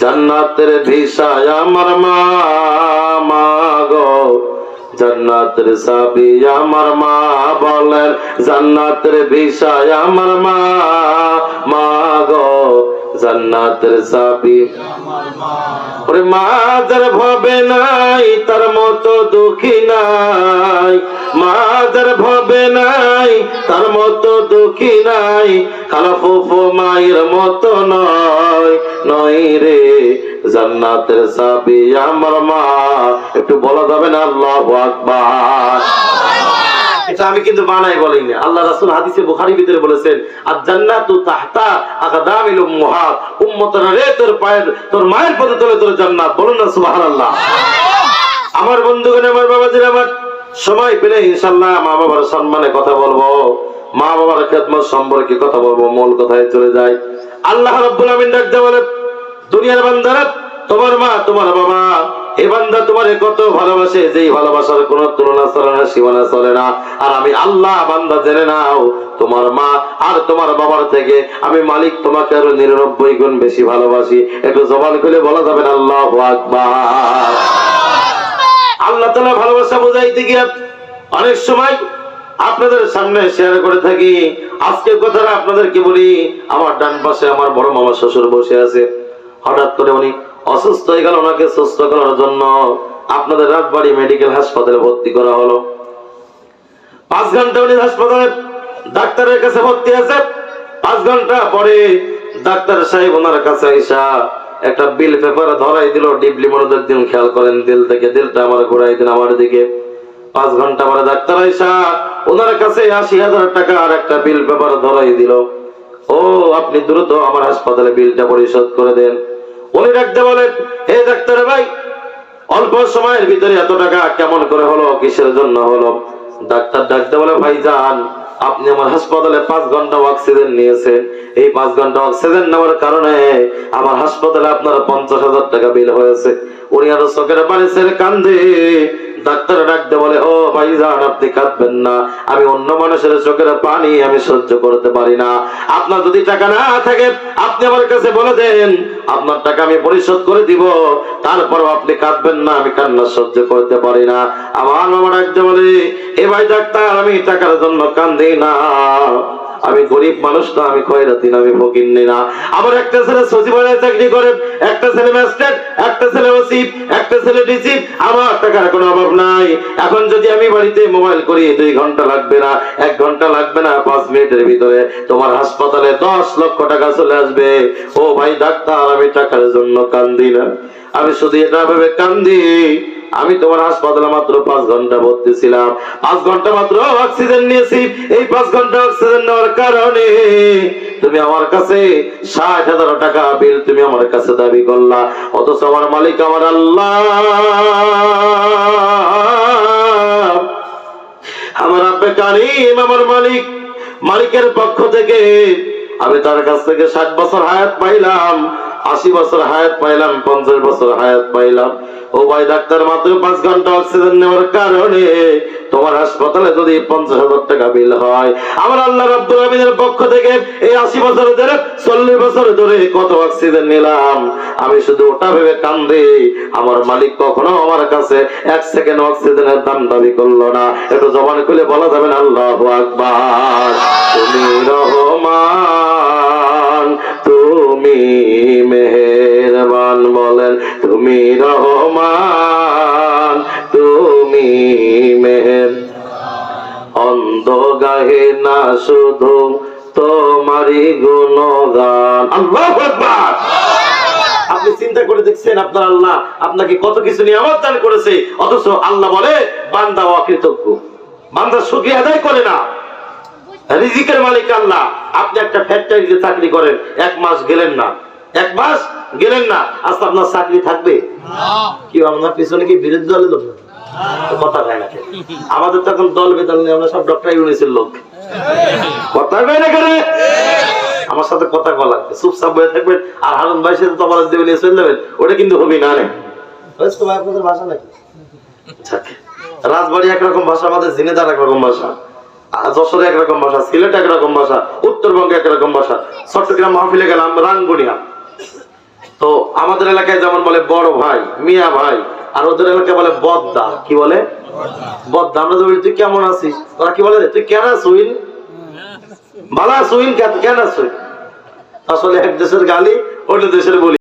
জান্নাতের ভিসায় আমার মা মা গো। জান্নাতের সাবি আমার মা বলেন, জান্নাতের ভিসায় আমার মা মা গো। জান্নাতের সাবি ওরে মাদার ভবে নাই, তার মতো দুঃখী নাই। মাদার ভবে নাই, তার মতো দুঃখী নাই। ফুফু মায়ের মতো নয়। নয় রে, জান্নাতের সাবি আমার মা। একটু বলা যাবে না? আল্লাহ আকবার। আমি কিন্তু বানাই বলি না আল্লাহ রাসূল হাদিসে বুখারী ভিতরে বলেছেন আর তাহতা আকদামিল রে, তোর পায়ের, তোর মায়ের তলে তোর জান্নাত। বলুন না আমার বন্ধুগণ, আমার আমার সময় পেলে ইনশাআল্লাহ মা বাবার সম্মানে কথা বলব। মা বাবার খেদমত সম্পর্কে কথা বলব। মূল কথায় চলে যায় আল্লাহ রাব্বুল আমিন দুনিয়ার বান্দারা তোমার মা তোমার বাবা এ বান্দা তোমারে কত ভালোবাসে যেই ভালোবাসার কোনো তুলনা চলে না সীমানা চলে না। আর আমি আল্লাহ বান্দা জেনে নাও তোমার মা আর তোমার বাবার থেকে আমি মালিক তোমাকে আরও নিরানব্বই গুণ বেশি ভালোবাসি। একটু জবান খুলে বলা যাবে না আল্লাহ আকবার। আল্লাহ তালা ভালোবাসা বোঝাইতে গিয়ে অনেক সময় আপনাদের সামনে শেয়ার করে থাকি। আজকের কথাটা আপনাদেরকে বলি, আমার ডান পাশে আমার বড় মামা শ্বশুর বসে আছে। হঠাৎ করে উনি অসুস্থ হয়ে গেল, ওনাকে সুস্থ করার জন্য আপনাদের রাজবাড়ি মেডিকেল হাসপাতালে ভর্তি করা হলো। পাঁচ ঘণ্টা উনি হাসপাতালে ডাক্তারের কাছে ভর্তি আছে। পাঁচ ঘণ্টা পরে ডাক্তার সাহেব ওনার কাছে আইসা একটা বিল পেপার ধরাই দিল। ডিপলি মনোদের দিন খেয়াল করেন, দিল থেকে দিলটা আমার ঘুরাই দিন আমার দিকে। পাঁচ ঘণ্টা পরে ডাক্তার আইসা ওনার কাছে আশি হাজার টাকা আর একটা বিল পেপার ধরাই দিল। ও, আপনি দ্রুত আমার হাসপাতালে বিলটা পরিশোধ করে দেন। উনি ডাকতে বলেন, হে ডাক্তার ভাই, অল্প সময়ের ভিতরে এত টাকা কেমন করে হলো, কিসের জন্য হলো? ডাক্তার ডাকতে বলে ভাই যান আপনি আমার হাসপাতালে পাঁচ ঘণ্টা অক্সিজেন নিয়েছেন। এই পাঁচ ঘণ্টা অক্সিজেন নেওয়ার কারণে আমার হাসপাতালে আপনার পঞ্চাশ হাজার টাকা বিল হয়েছে। উনি আরও চোখের পানি ছেড়ে কান্দে। ডাক্তার ডাকতে বলে, ও ভাই যান আপনি কাঁদবেন না। আমি অন্য মানুষের চোখের পানি আমি সহ্য করতে পারি না। আপনার যদি টাকা না থাকে, আপনি আমার কাছে বলে দেন। আপনার টাকা আমি পরিশোধ করে দিব। তারপর আপনি কাঁদবেন না, আমি কান্না সহ্য করতে পারি না। আমার মামা ডাকতে বলে, এ ভাই ডাক্তার, আমি টাকার জন্য কান্দি না। আমি গরিব মানুষ না, আমি খয়রাতি না, আমি ফকির না আমার একটা ছেলে সচিবালয়ে চাকরি করে, একটা ছেলে ম্যাজিস্ট্রেট, একটা ছেলে ওসিপ একটা ছেলে ডিসি আমার টাকার কোনো অভাব নাই। এখন যদি আমি বাড়িতে মোবাইল করি, দুই ঘণ্টা লাগবে না, এক ঘণ্টা লাগবে না, পাঁচ মিনিটের ভিতরে তোমার হাসপাতালে দশ লক্ষ টাকা চলে আসবে। ও ভাই ডাক্তার, আমি টাকার জন্য কান্দি না। আমি শুধু এটা ভাবে কান্দি। আমি তোমার হাসপাতালে মাত্র পাঁচ ঘণ্টা ভর্তি ছিলাম। পাঁচ ঘণ্টা মাত্র অক্সিজেন নিয়েছি। এই পাঁচ ঘণ্টা অক্সিজেন নেওয়ার কারণে তুমি আমার কাছে ষাট হাজার টাকা বিল তুমি আমার কাছে দাবি করলা। অথচ আমার মালিক আমার আল্লাহ। আমার আব্বে কারিম, আমার মালিক, মালিকের পক্ষ থেকে আমি তার কাছ থেকে ষাট বছর হায়াত পাইলাম। আশি বছর হায়াত পাইলাম, পঞ্চাশ বছর হায়াত পাইলাম। ও ভাই, ডাক্তার মাত্র পাঁচ ঘণ্টা অক্সিজেন নেওয়ার কারণে তোমার হাসপাতালে যদি পঞ্চাশ হাজার টাকা বিল হয়, আমার আল্লাহ রব্দুল আমিনের পক্ষ থেকে এই আশি বছর ধরে, চল্লিশ বছর ধরে কত অক্সিজেন নিলাম। আমি শুধু ওটা ভেবে কান্দে, আমার মালিক কখনো আমার কাছে এক সেকেন্ড অক্সিজেনের দাম দাবি করল না। একটু জবান খুলে বলা যাবে না, আল্লাহ আকবার। তুমি রহমান। গাহে না শুধু তোমারই গুণগান। আল্লাহ আকবার! আপনি চিন্তা করে দেখছেন আপনার আল্লাহ আপনাকে কত কিছু নিয়ামত দান করেছে অথচ আল্লাহ বলে বান্দা অকৃতজ্ঞ বান্দা সুখী আদায় করে না। রিজিকের মালিক আল্লাহ। আপনি একটা ফ্যাক্টরিতে চাকরি করেন এক মাস গেলেন না। এক মাস গেলেন না আজকে আপনার চাকরি থাকবে? কি আপনার পিছনে কি বিরোধী দলের লোক? কথা কয় না আমাদের তো এখন দল বেদল নেই আমরা সব ডক্টর ইউনিসের লোক। কথা কয় না কেন? আমার সাথে কথা কলা চুপচাপ বয়ে থাকবেন আর হারুন ভাই সাথে তোমার দেবে নিয়ে চলে যাবেন ওটা কিন্তু হবি না রে আপনাদের ভাষা নাকি? রাজবাড়ি একরকম ভাষা আমাদের জিনেদার একরকম ভাষা যশোরে একরকম ভাষা সিলেট একরকম ভাষা উত্তরবঙ্গে একরকম ভাষা চট্টগ্রাম মাহফিলে গেলাম রাঙ্গুনিয়া। তো আমাদের এলাকায় যেমন বলে বড় ভাই মিয়া ভাই আর ওদের এলাকায় বলে বদ্দা। কি বলে? বদ্দা। আমরা বলি, তুই কেমন আছিস? ওরা কি বলে তুই কেন আসুইন ভালো আসুইন কেন আসুইন আসলে এক দেশের গালি, অন্য দেশের বলি।